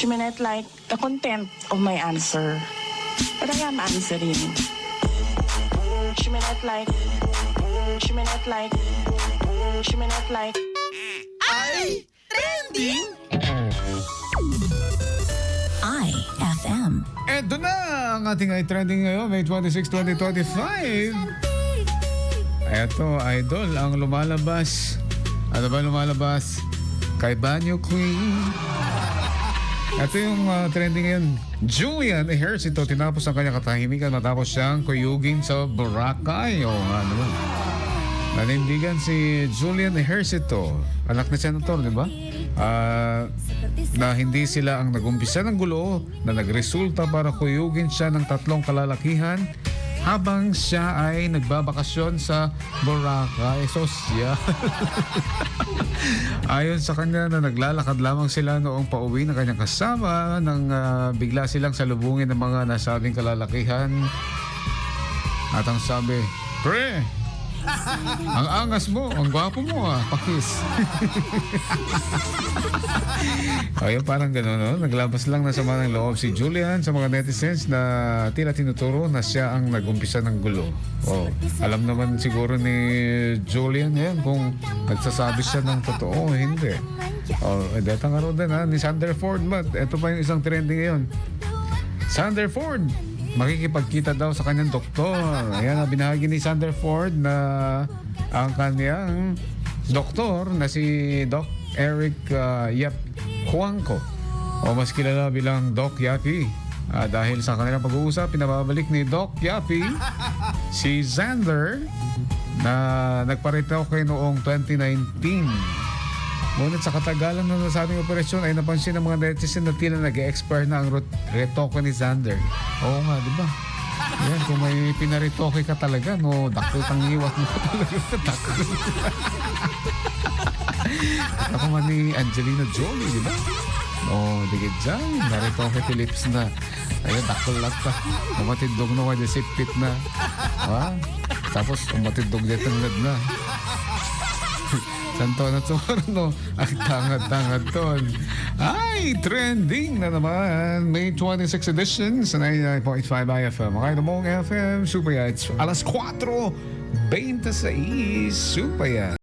She may not like the content of my answer, but I am answering. She may not like, she may not like, she may not like. Ay! Trending! IFM. Eto na ang ating ay trending ngayon, May 26, 2025. Eto, idol, ang lumalabas. Ano ba lumalabas? Kay Banyo Queen. Ito yung ah, trending ngayon. Julian Ejercito tinapos ang kanyang katahimikan matapos siyang kuyugin sa Boracay. O nga naman. Nanindigan si Julian Ejercito, anak ni Senator, di ba? Ah, na hindi sila ang nagumpisa ng gulo na nagresulta para kuyugin siya ng tatlong kalalakihan habang siya ay nagbabakasyon sa Boracay. Social. Ayon sa kanya na naglalakad lamang sila noong pauwi ng kanyang kasama nang ah, bigla silang salubungin ng mga nasabing kalalakihan. At ang sabi, Pre, ang angas mo, ang gwapo mo ah, pakis. Ayun, parang gano'n, no? Naglabas lang na sama ng loob si Julian sa mga netizens na tila tinuturo na siya ang nagumpisa ng gulo. Oh, alam naman siguro ni Julian yan kung nagsasabi siya ng totoo o hindi. Oh, eh, data nga rin din ha, ni Sander Ford ba? Ito pa yung isang trending ngayon. Sander Ford, makikipagkita daw sa kanyang doktor. Ayan, binahagi ni Sander Ford na ang kanyang doktor na si Doc Eric uh, Yap Huangco o mas kilala bilang Doc Yapi. Ah, dahil sa kanilang pag-uusap, pinababalik ni Doc Yapi si Xander na nagparito kay noong 2019. Ngunit sa katagalan ng nasabing operasyon ay napansin ng mga netizen na tila nag-expire na ang retoke ni Xander. Oo nga, di ba? Yan, kung may pinaritoke ka talaga, no, dakot ang iwat mo talaga dakot. Ako man ni Angelina Jolie, di ba? Oh, digit dyan, naritoke ti lips na. Ayun, dakol lang ta. Umatindog na kanya sipit na. Ha? Tapos, umatindog na tanggad na. Santo na to, no? Ang tangad-tangad ton. Ay, trending na naman. May 26 edition sa 99.5 IFM. Makaya mong FM, Super Yachts. Alas 4, 26, Super Yachts.